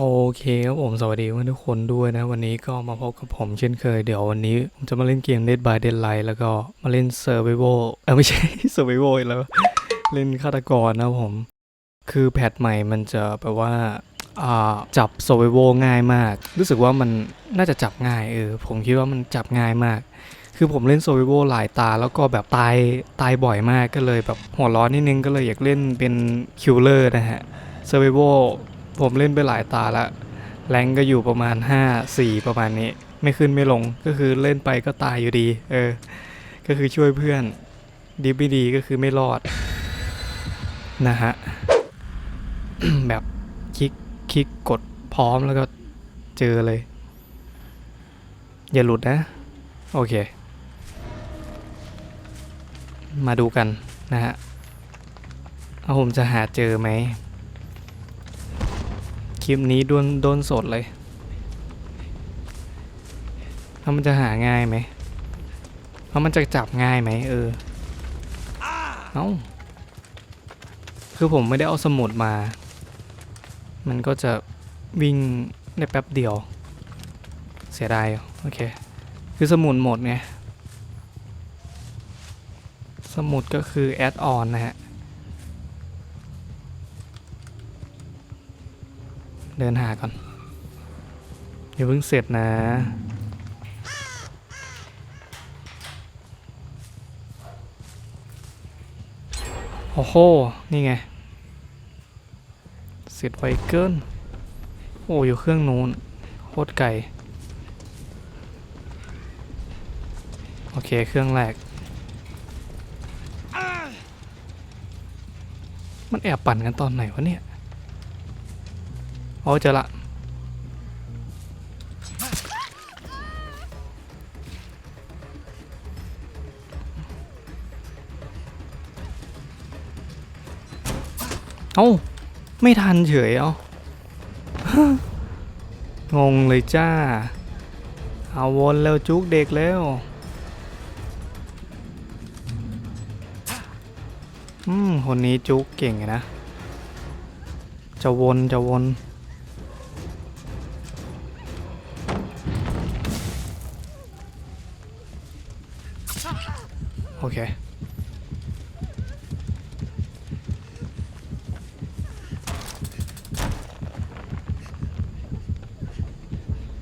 โอเคครับผมสวัสดีทุกคนด้วยนะ วันนี้ก็มาพบกับผมเช่นเคย เดี๋ยววันนี้ผมจะมาเล่นเกม Dead by Daylight แล้วก็มาเล่น Survival เออไม่ใช่ Survival แล้ว เล่นฆาตกรนะผม คือแพทใหม่มันจะแปลว่าอ่าจับ Survival ง่ายมาก รู้สึกว่ามันน่าจะจับง่ายเออ ผมคิดว่ามันจับง่ายมาก คือผมเล่น Survival หลายตาแล้วก็แบบตายตายบ่อยมากก็เลยแบบหัวร้อนนิดนึงก็เลยอยากเล่นเป็น Killer นะฮะ Survival ผมเล่นไปหลายตาละแรงก็อยู่ประมาณ 5 4 ประมาณนี้ ไม่ขึ้นไม่ลงก็คือเล่นไปก็ตายอยู่ดี เออ ก็คือช่วยเพื่อน ดีไม่ดีก็คือไม่รอด นะฮะ แบบคลิกคลิกกดพร้อมแล้วก็เจอเลย อย่าหลุดนะ โอเค มาดูกันนะฮะเอาผมจะหาเจอไหม คลิปนี้โดนโดนสดเลยแล้วมันจะหาง่ายไหมแล้วมันจะจับง่ายไหมเออ เอ้า คือผมไม่ได้เอาสมุดมา มันก็จะวิ่งได้แป๊บเดียว เสียดายโอเค คือสมุดหมดไง สมุดก็คือแอดออนนะฮะ เดินหาก่อนอย่าเพิ่งเสร็จนะโอ้โห นี่ไง เสร็จไวเกิน โอ้อยู่เครื่องนู้นโคตรไกลโอเค เครื่องแรก มันแอบปั่นกันตอนไหนวะเนี่ย โอ้เจอละเอ้า ไม่ทันเฉยเอางงเลยจ้า เอาวนแล้วจุกเด็กแล้ว อืม คนนี้จุกเก่งนะ จะวนจะวน โอเค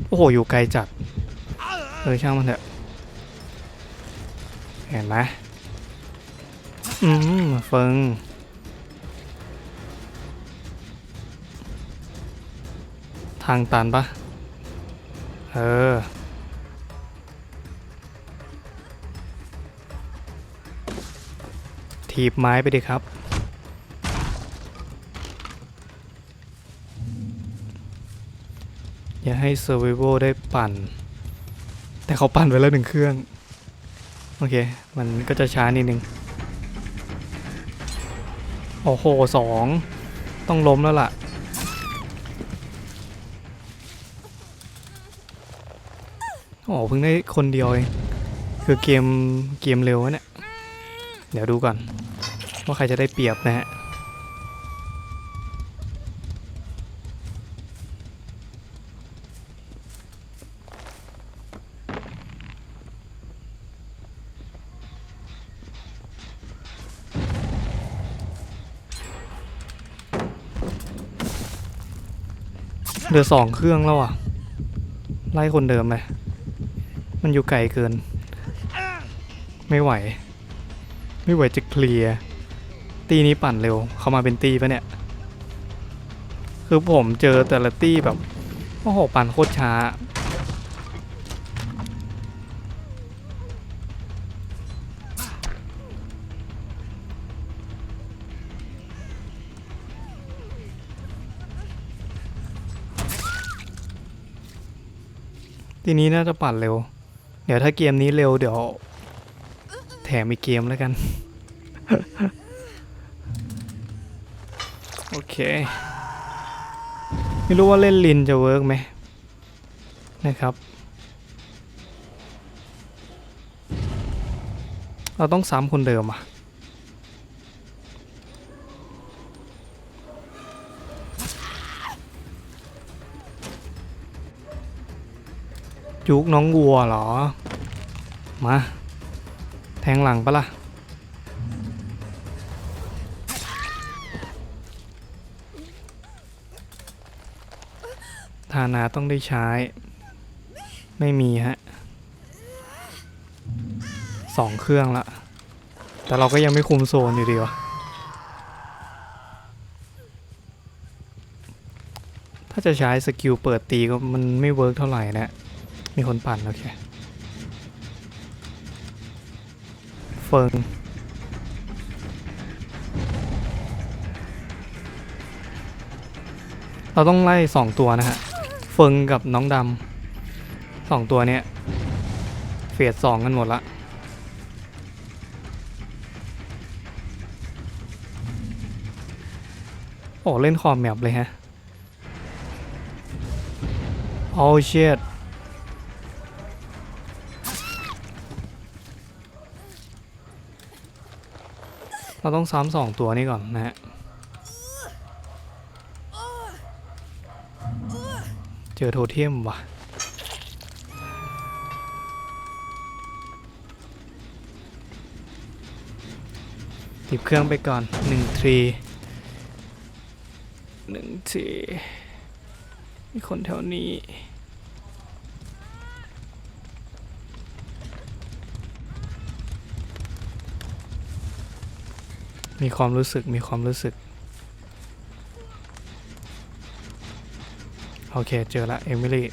โอ้โห อยู่ไกลจัด เออช่างมันเถอะ เห็นไหมอืมเฟิงทางตันปะเออ ถีบไม้ไปดิครับ อย่าให้ Survival ได้ปั่น แต่เขาปั่นไปแล้วหนึ่งเครื่อง โอเค มันก็จะช้านิดนึง โอ้โหสองต้องล้มแล้วล่ะโอ้เพิ่งได้คนเดียวเอง คือเกมเกมเร็ววะเนี่ย เดี๋ยวดูก่อน ว่าใครจะได้เปรียบนะฮะเหลือสองเครื่องแล้วอะ ไล่คนเดิมเลยมันอยู่ไกลเกิน ไม่ไหว ไม่ไหวจะเคลียร์ ตีนี้ปั่นเร็ว เขามาเป็นตีปะเนี่ย คือผมเจอแต่ละตีแบบโอ้โหปั่นโคตรช้า ทีนี้น่าจะปั่นเร็ว เดี๋ยวถ้าเกมนี้เร็วเดี๋ยว แถมอีกเกมแล้วกัน ค ไม่รู้ว่าเล่นลินจะเวิร์กไหมนะครับ เราต้องซ้ำคนเดิมอะยุกน้องวัวเหรอ มา แทงหลังปะละ่ะ ทานาต้องได้ใช้ ไม่มีฮะสองเครื่องละ แต่เราก็ยังไม่คุมโซนอยู่ดีวะถ้าจะใช้สกิลเปิดตีก็มันไม่เวิร์กเท่าไหร่นะ มีคนปั่นโอเค เฟิงเราต้องไล่สองตัวนะฮะ เฟิงกับน้องดำสองตัวเนี้ยเฟสสองกันหมดละโอ้เล่นคอมแมปเลยฮะโอ้เชิดเราต้องซ้ำสองตัวนี้ก่อนนะฮะ เจอโทเทมว่ะ ติดเครื่องไปก่อนหนึ่งทรีหนึ่งทีมีคนแถวนี้ มีความรู้สึกมีความรู้สึก โอเค เจอละเอมิลี่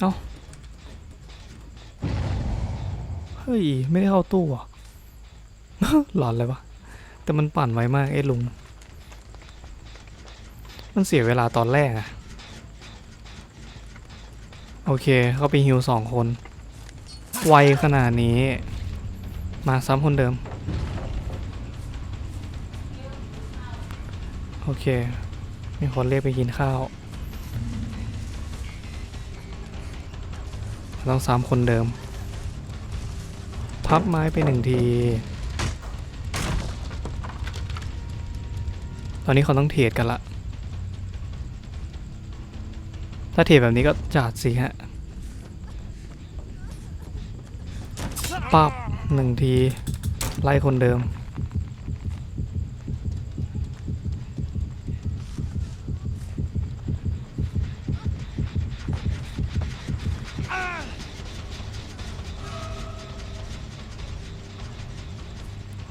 เอ้า เฮ้ย ไม่ได้เข้าตู้อะหลอนเลยวะ แต่มันปั่นไวมากไอ้ลุง มันเสียเวลาตอนแรกอะโอเค เขาไปฮิวสองคน ไวขนาดนี้ มาซ้ำคนเดิม โอเค มีคนเรียกไปกินข้าว ต้องซ้ำคนเดิม พับไม้ไปหนึ่งที ตอนนี้เขาต้องเทรดกันละ ถ้าเทแบบนี้ก็จัดสิฮะปับหนึ่งที ไล่คนเดิม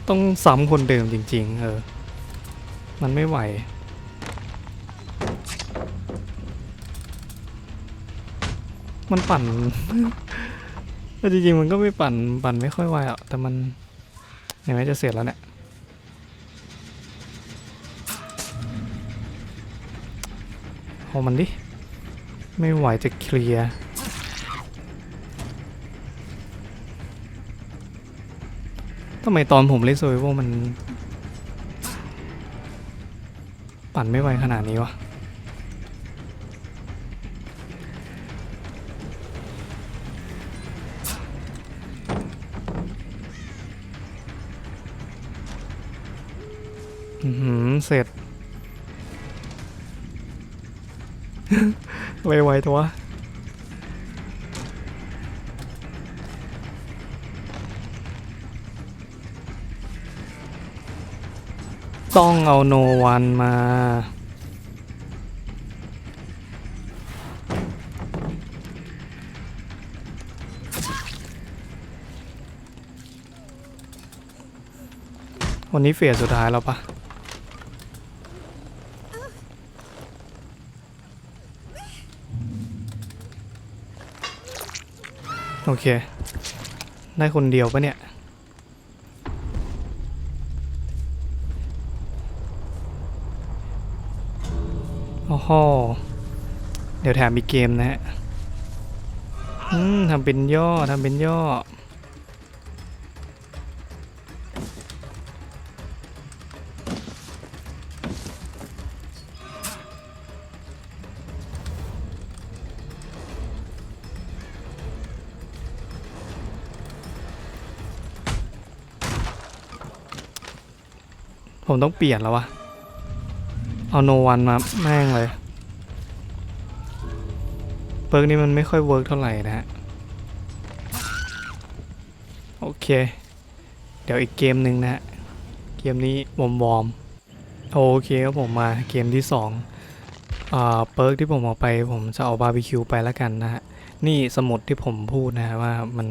ต้องซ้ำคนเดิมจริง ๆ เออ มันไม่ไหว มันปั่น แต่จริงๆมันก็ไม่ปั่นปั่นไม่ค่อยไวอะแต่มันเห็นไหมจะเสร็จแล้วเนี่ยเอมันดิ ไม่ไหวจะเคลียร์ทำไมตอนผมเล่นโซเวมัน ปั่นไม่ไวขนาดนี้วะ เสร็จ ไวๆตัวต้องเอาโนวันมา วันนี้เฟสสุดท้ายแล้วปะ โอเค ได้คนเดียวปะเนี่ย โอ้โห เดี๋ยวแถมอีกเกมนะฮะ อืมทำเป็นย่อทำเป็นย่อ ผมต้องเปลี่ยนแล้ววะเอาโนวันมาแม่งเลย เปิร์กนี้มันไม่ค่อยเวิร์กเท่าไหร่นะฮะ โอเค เดี๋ยวอีกเกมหนึ่งนะฮะ เกมนี้วอมวอมโอเคครับผมมาเกมที่สองอ่าเปิร์กที่ผมเอาไป ผมจะเอาบาร์บีคิวไปแล้วกันนะฮะ นี่สมุดที่ผมพูดนะฮะว่ามัน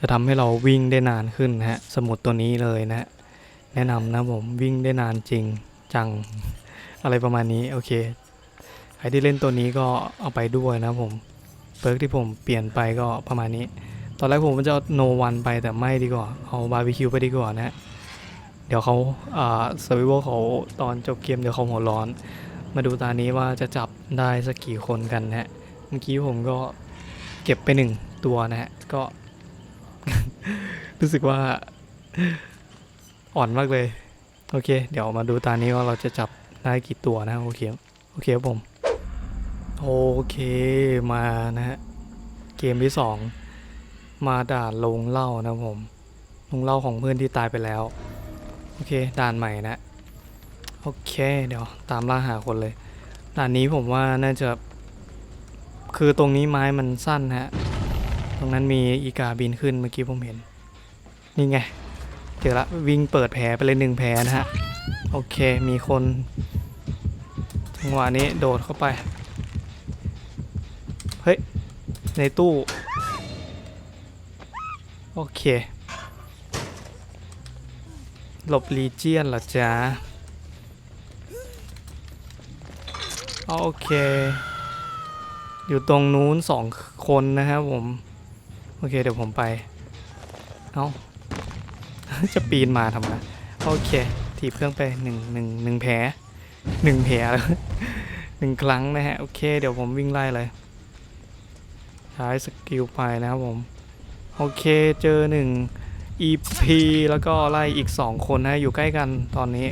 จะทำให้เราวิ่งได้นานขึ้นนะฮะ สมุดตัวนี้เลยนะฮะ แนะนำนะผมวิ่งได้นานจริงจังอะไรประมาณนี้โอเคใครที่เล่นตัวนี้ก็เอาไปด้วยนะผมเปิร์กที่ผมเปลี่ยนไปก็ประมาณนี้ ตอนแรกผมจะเอาโนวันไปแต่ไม่ดีกว่าเอาบาร์บีคิวไปดีกว่านะเดี๋ยวเขาอ่าเซอร์วิวเขาตอนจบเกมเดี๋ยวเขาหัวร้อน มาดูตานี้ว่าจะจับได้สักกี่คนกันนะฮะเมื่อกี้ผมก็เก็บไปหนึ่งตัวนะฮะก็รู้สึกว่า อ่อนมากเลย โอเค เดี๋ยวมาดูตานี้ว่าเราจะจับได้กี่ตัวนะโอเคโอเคครับผมโอเคมานะฮะเกมที่สองมาด่านลงเล่านะผมลงเล่าของเพื่อนที่ตายไปแล้ว โอเคด่านใหม่นะโอเคเดี๋ยวตามล่าหาคนเลยด่านนี้ผมว่าน่าจะ คือตรงนี้ไม้มันสั้นฮะ ตรงนั้นมีอีกาบินขึ้นเมื่อกี้ผมเห็น นี่ไง เจอละวิ่งเปิดแผลไปเลยหนึ่งแผลนะฮะ โอเคมีคนจังหวะนี้โดดเข้าไป เฮ้ย ในตู้ โอเค หลบลีเจียนเหรอจ๊ะ โอเค อยู่ตรงนู้นสองคนนะครับผม โอเค เดี๋ยวผมไป เอา จะปีนมาทำไมโอเค ถีบเครื่องไปหนึ่งหนึ่งหนึ่งแผลหนึ่งแผลแล้วหนึ่งครั้งนะฮะ โอเค เดี๋ยวผมวิ่งไล่เลยใช้สกิลไปนะครับผม โอเคเจอหนึ่ง EP แล้วก็ไล่อีก 2 คนนะอยู่ใกล้กันตอนนี้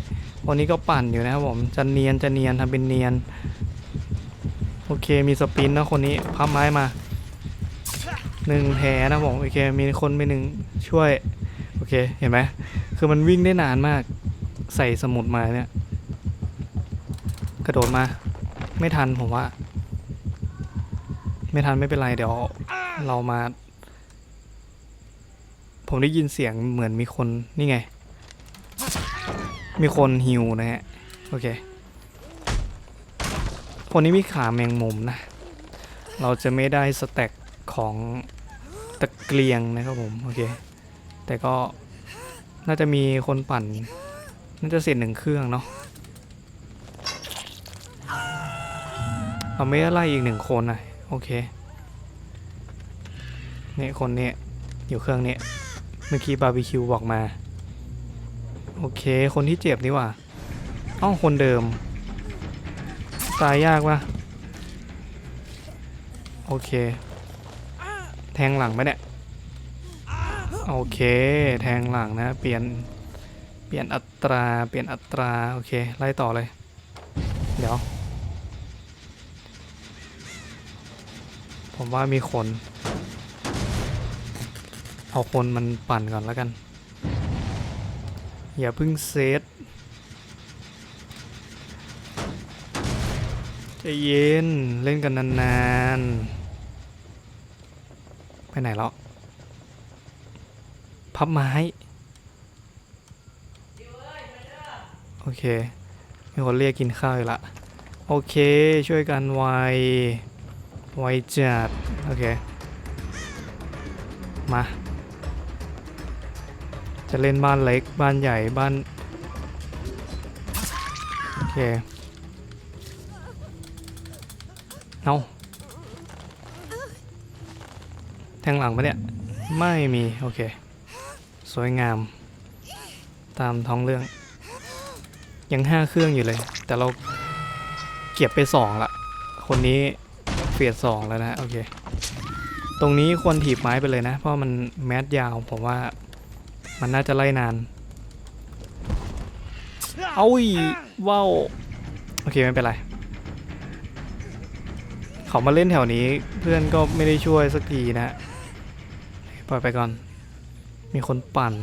วันนี้ก็ปั่นอยู่นะครับผมจะเนียนจะเนียนทำเป็นเนียน โอเคมีสปินนะคนนี้พับไม้มาหนึ่งแผลนะผมโอเคมีคนไปหนึ่งช่วย เค เห็นไหม คือมันวิ่งได้นานมาก ใส่สมุดมาเนี่ย กระโดดมา ไม่ทันผมว่า ไม่ทันไม่เป็นไร เดี๋ยวเรามา ผมได้ยินเสียงเหมือนมีคน นี่ไง มีคนฮิวนะฮะ โอเค คนนี้มีขาแมงมุมนะ เราจะไม่ได้สแต็กของตะเกียงนะครับผม โอเค แต่ก็น่าจะมีคนปั่น น่าจะเสร็จหนึ่งเครื่องเนาะเราไม่ได้ไล่อีกหนึ่งคนนะโอเคเนี่ยคนเนี้ยอยู่เครื่องเนี้ยเมื่อกี้บาร์บีคิวบอกมา โอเค คนที่เจ็บนี่ว่าอ้าคนเดิม ตายยากปะโอเค แทงหลังไปเนี่ย โอเค แทงหลังนะ เปลี่ยน เปลี่ยนอัตรา เปลี่ยนอัตรา โอเค ไล่ต่อเลย เดี๋ยว ผมว่ามีคน เอาคนมันปั่นก่อนแล้วกัน อย่าเพิ่งเซตใจเย็น เล่นกันนานๆ ไปไหนแล้ว พับไม้ โอเค มีคนเรียกกินข้าวอีกละ โอเค ช่วยกันไว ไวจัด โอเค มา จะเล่นบ้านเล็ก บ้านใหญ่ บ้าน โอเค เอาแทงหลังปะเนี่ย ไม่มี โอเค สวยงาม ตามท้องเรื่อง ยังห้าเครื่องอยู่เลย แต่เราเก็บไปสองละ คนนี้เฟียดสองแล้วนะ โอเค ตรงนี้ควรถีบไม้ไปเลยนะ เพราะมันแมสยาวผมว่ามันน่าจะไล่นาน เอาอีว้าวโอเค ไม่เป็นไร เขามาเล่นแถวนี้เพื่อนก็ไม่ได้ช่วยสักทีนะ ปล่อยไปก่อน มีคนปั่น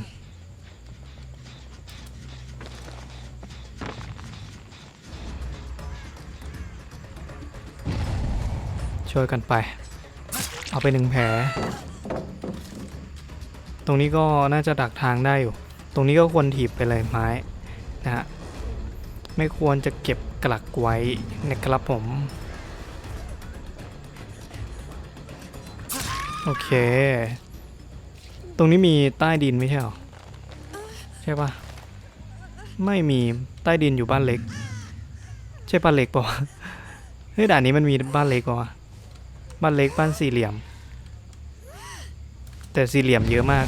ช่วยกันไป เอาไปหนึ่งแผล ตรงนี้ก็น่าจะดักทางได้อยู่ ตรงนี้ก็ควรถีบไปเลยไม้นะฮะ ไม่ควรจะเก็บกลักไว้นะครับผม โอเค ตรงนี้มีใต้ดินไม่ใช่หรอ ใช่ปะไม่มีใต้ดินอยู่บ้านเล็ก ใช่บ้านเล็กปะเฮ้ยด่านนี้มันมีบ้านเล็กปะวะบ้านเล็กบ้านสี่เหลี่ยม แต่สี่เหลี่ยมเยอะมาก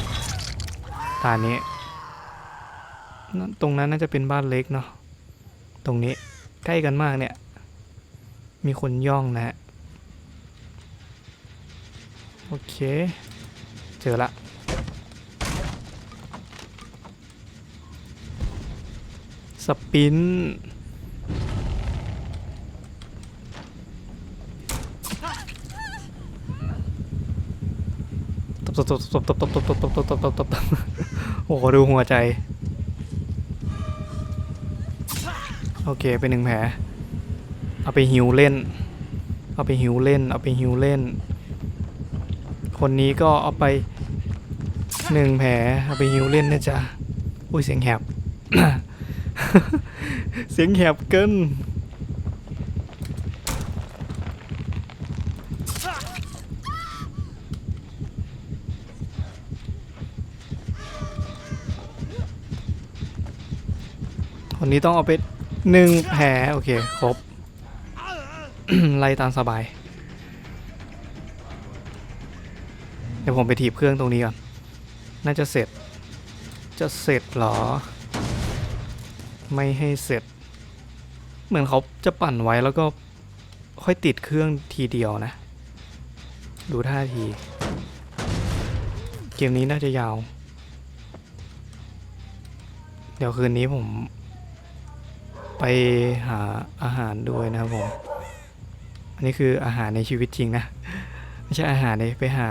ด่านนี้ ตรงนั้นน่าจะเป็นบ้านเล็กเนาะตรงนี้ใกล้กันมากเนี่ย มีคนย่องนะ โอเค เจอละ สปินตบตบตบตบตบตบตบตบตบตบตบตบตบโอ้โหดูหัวใจ โอเคเป็นหนึ่งแผลเอาไปฮิวเล่น เอาไปฮิวเล่น เอาไปฮิวเล่น คนนี้ก็เอาไปหนึ่งแผลเอาไปฮิวเล่นนะจ๊ะ อุ้ยเสียงแหบ เสียงแหบเกินคนนี้ต้องเอาไปหนึ่งแผลโอเค ครบ ไล่ตามสบาย เดี๋ยวผมไปถีบเครื่องตรงนี้ก่อน น่าจะเสร็จ จะเสร็จเหรอ ไม่ให้เสร็จ เหมือนเขาจะปั่นไว้แล้วก็ค่อยติดเครื่องทีเดียวนะ ดูท่าที เกมนี้น่าจะยาว เดี๋ยวคืนนี้ผม ไปหาอาหารด้วยนะครับผม อันนี้คืออาหารในชีวิตจริงนะ ไม่ใช่อาหารในไปหา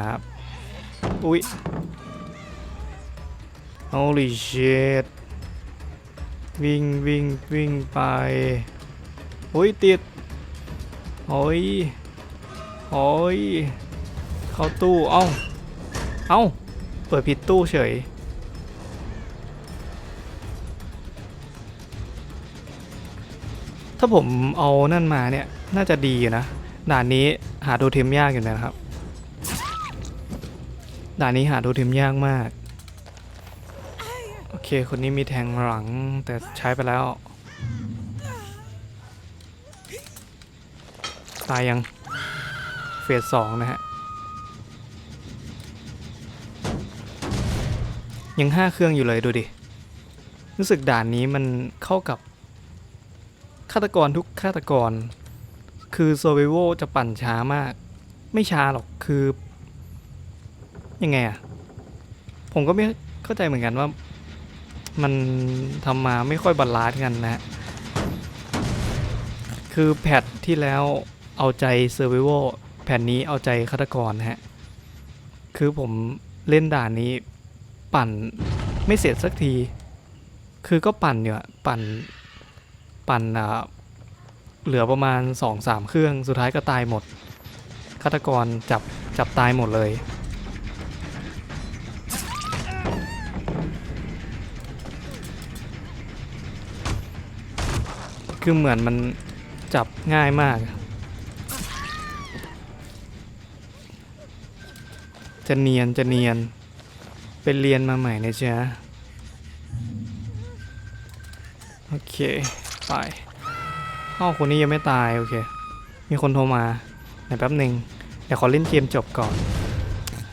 อุ๊ย holy shit วิ่งวิ่งวิ่งไปโอ้ยติดโอ้ยโอ้ยเข้าตู้ เอ้า เอ้า เปิดผิดตู้เฉย ถ้าผมเอานั่นมาเนี่ย น่าจะดีอยู่นะ ด่านนี้หาโทเทมยากอยู่นะครับ ด่านนี้หาโทเทมยากมาก คคนนี้มีแทงหลังแต่ใช้ไปแล้ว ตายยัง เฟสสองนะฮะ ยังห้าเครื่องอยู่เลยดูดิ รู้สึกด่านนี้มันเข้ากับ ฆาตกรทุกฆาตกร คือ s u r v i v a l จะปั่นช้ามาก ไม่ช้าหรอกคือ ยังไงอะผมก็ไม่เข้าใจเหมือนกันว่า มันทำมาไม่ค่อยบาลานซ์กันนะคือแพทที่แล้วเอาใจ s u r v i v a l แผ่นนี้เอาใจฆาตกรนะฮะ คือผมเล่นด่านนี้ปั่นไม่เสร็จสักที คือก็ปั่นอยู่ปั่นปั่นอะเหลือประมาณ 2-3 เครื่องสุดท้ายก็ตายหมดฆาตกรจับจับตายหมดเลย คือเหมือนมันจับง่ายมากจะเนียนจะเนียนเป็นเรียนมาใหม่นะจ๊ะโอเคไปอ้าวคนนี้ยังไม่ตาย โอเค มีคนโทรมาเดี๋ยวแป๊บหนึ่งเดี๋ยวขอเล่นเกมจบก่อน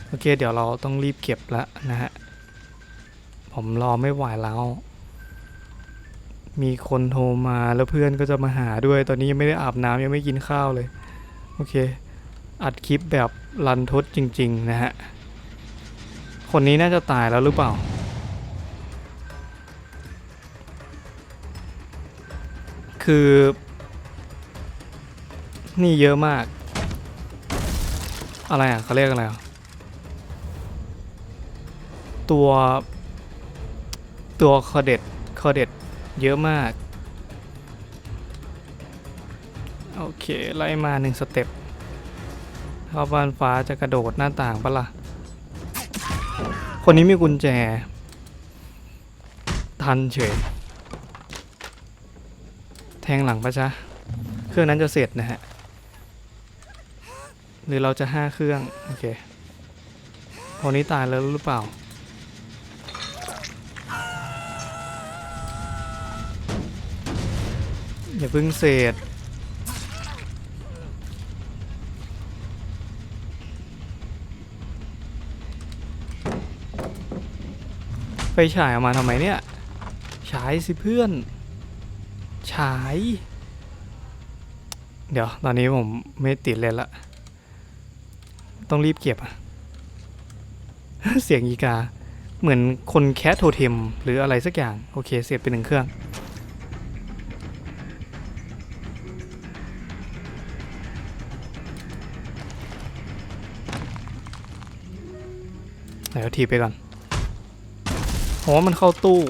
โอเค เดี๋ยวเราต้องรีบเก็บแล้วนะฮะ ผมรอไม่ไหวแล้ว มีคนโทรมาแล้วเพื่อนก็จะมาหาด้วย ตอนนี้ยังไม่ได้อาบน้ำยังไม่กินข้าวเลย โอเค อัดคลิปแบบรันทดจริง ๆ นะฮะ คนนี้น่าจะตายแล้วหรือเปล่า คือ นี่เยอะมาก อะไรอะเขาเรียกอะไรอะ ตัว ตัวคอเด็ดคอเด็ด เยอะมาก โอเค ไล่มาหนึ่งสเต็ปเข้าบ้านฟ้าจะกระโดดหน้าต่างปะล่ะ คนนี้มีกุญแจ ทันเฉย แทงหลังปะจ๊ะ เครื่องนั้นจะเสร็จนะฮะ หรือเราจะห้าเครื่อง โอเคคนนี้ตายแล้วหรือเปล่า อย่าพิ่งเสร็จไปฉายออกมาทำไมเนี่ย ฉายสิเพื่อน ฉาย เดี๋ยว ตอนนี้ผมไม่ติดเลยละ ต้องรีบเก็บอะเสียงอีกา เหมือนคนแคทโทเทมหรืออะไรสักอย่าง โอเค เสียบไปหนึ่งเครื่อง ไหนเอาทีบไปก่อนโอ้มันเข้าตู้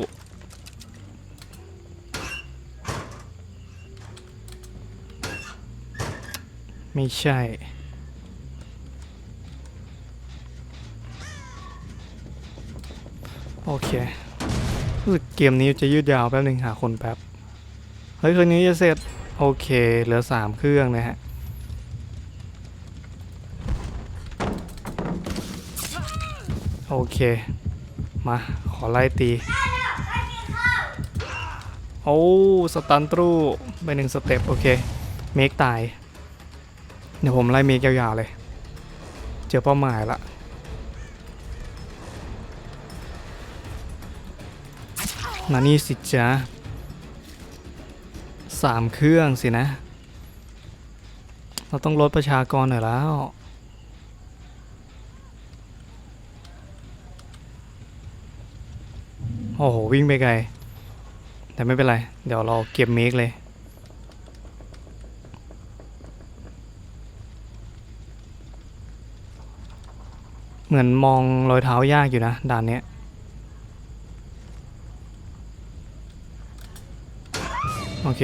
ไม่ใช่โอเครู้สึกเกมนี้จะยืดยาวแป๊บหนึ่งหาคนแป๊บ เฮ้ย คืนนี้จะเสร็จ โอเค เหลือสามเครื่องนะฮะ โอเค มาขอไล่ตี โอ้สตันตรูไปหนึ่งสเต็ปโอเค เมกตาย เดี๋ยวผมไล่เมกยาวๆเลย เจอเป้าหมายละนานี่สิจ๊ะสามเครื่องสินะ เราต้องลดประชากรหน่อยแล้ว โอ้โห วิ่งไปไกล แต่ไม่เป็นไร เดี๋ยวเราเก็บเมกเลย เหมือนมองรอยเท้ายากอยู่นะ ด่านเนี้ยโอเค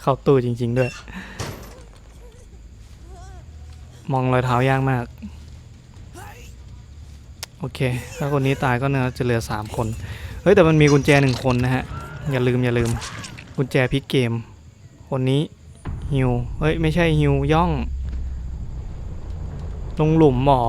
เข้าตู้จริง ๆ ด้วย มองรอยเท้ายากมาก เคถ้าคนนี้ตายก็เนื้อจะเหลือสามคน เฮ้ยแต่มันมีกุญแจหนึ่งคนนะฮะ อย่าลืมอย่าลืม กุญแจพิกเกม คนนี้ฮิวเฮ้ยไม่ใช่ฮิวย่อง ลงหลุมหมอ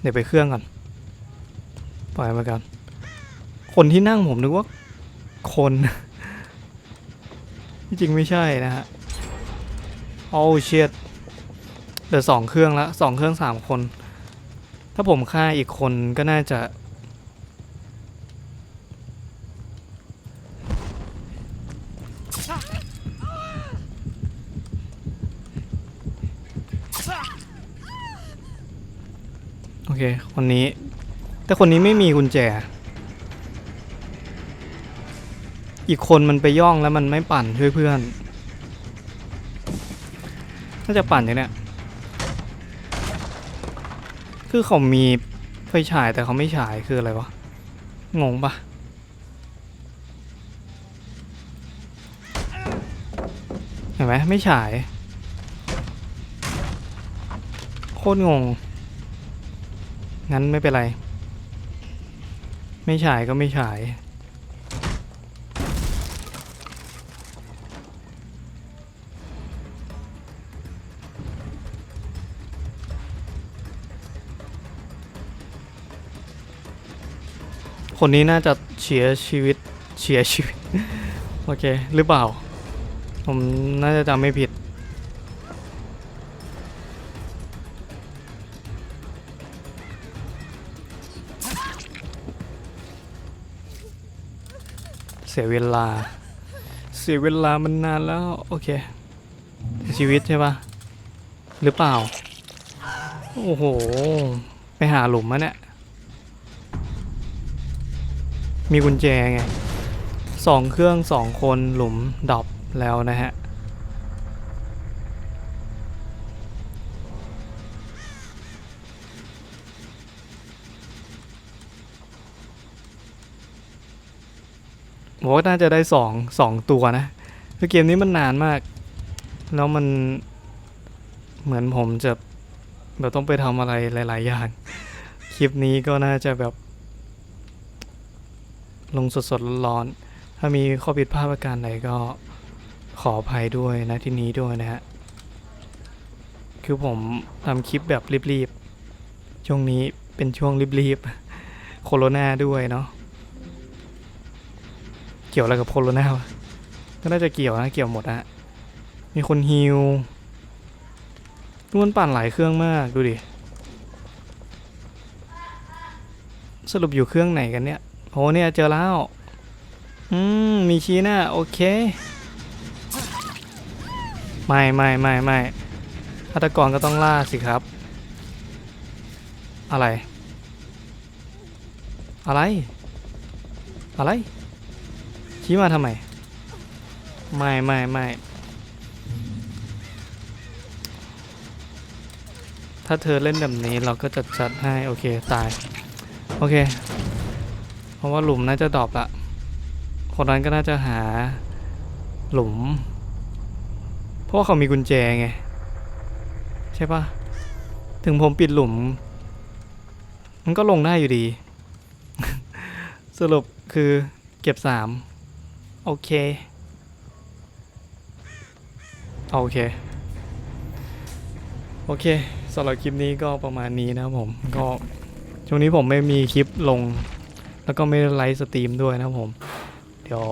เดี๋ยวไปเครื่องก่อน ปล่อยมากัน คนที่นั่งผมนึกว่าคน จริงไม่ใช่นะฮะโอ้เชียดเหลือสองเครื่องล้วสองเครื่องสามคน ถ้าผมฆ่าอีกคนก็น่าจะ โอเค คนนี้ แต่คนนี้ไม่มีกุญแจ อีกคนมันไปย่องแล้วมันไม่ปั่นช่วยเพื่อน น่าจะปั่นอย่างเนี้ยคือเขามีไฟฉายแต่เขาไม่ฉายคืออะไรวะ งงปะเห็นไหมไม่ฉาย โคตรงง งั้นไม่เป็นไร ไม่ฉายก็ไม่ฉาย คนนี้น่าจะเสียชีวิตเสียชีวิต โอเค หรือเปล่า ผมน่าจะจำไม่ผิด เสียเวลา เสียเวลามันนานแล้ว โอเค ชีวิตใช่ปะหรือเปล่า โอ้โห ไปหาหลุมมะเนี่ย มีกุญแจไงสองเครื่องสองคนหลุมดรอปแล้วนะฮะ ผมว่าน่าจะได้สองสองตัวนะคือเกมนี้มันนานมาก แล้วมันเหมือนผมจะแบบต้องไปทำอะไรหลาย ๆ อย่าง คลิปนี้ก็น่าจะแบบ ลงสดๆร้อนๆถ้ามีข้อผิดพลาดประการใดก็ขออภัยด้วยนะที่นี้ด้วยนะฮะ คือผมทำคลิปแบบรีบ ๆ ช่วงนี้เป็นช่วงรีบ ๆ โคโรนาด้วยเนาะ เกี่ยวอะไรกับโคโรนาวะก็น่าจะเกี่ยวนะเกี่ยวหมดอะมีคนฮิวทุกคนปั่นหลายเครื่องมากดูดิ สรุปอยู่เครื่องไหนกันเนี่ยโหเนี่ยเจอแล้ว อืม มีชี้หน้า โอเค ไม่ไม่ไม่ไม่ฆาตกรก็ต้องล่าสิครับ อะไร อะไร อะไร ชี้มาทำไม ไม่ไม่ไม่ถ้าเธอเล่นแบบนี้เราก็จะจัดให้ โอเค ตาย โอเค เพราะว่าหลุมน่าจะดอปละคนนั้นก็น่าจะหาหลุม เพราะว่าเขามีกุญแจไง ใช่ปะถึงผมปิดหลุม มันก็ลงได้อยู่ดี สรุปคือเก็บสาม โอเค โอเค โอเคสำหรับคลิปนี้ก็ประมาณนี้นะครับผมก็ช่วงนี้ผมไม่มีคลิปลง แล้วก็ไม่ได้ไลฟ์สตรีมด้วยนะครับผม เดี๋ยว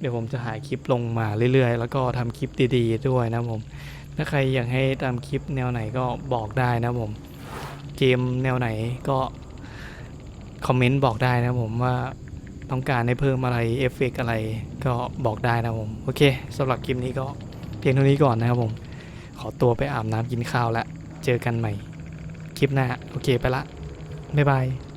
เดี๋ยวผมจะหาคลิปลงมาเรื่อยๆ แล้วก็ทำคลิปดีๆด้วยนะครับผม ถ้าใครอยากให้ตามคลิปแนวไหนก็บอกได้นะครับผม เกมแนวไหนก็คอมเมนต์บอกได้นะครับผมว่า ต้องการให้เพิ่มอะไรเอฟเฟกต์อะไรก็บอกได้นะผม โอเคสำหรับคลิปนี้ก็เพียงเท่านี้ก่อนนะครับผม ขอตัวไปอาบน้ำกินข้าวแล้ว เจอกันใหม่ คลิปหน้า โอเคไปละ บ๊ายบาย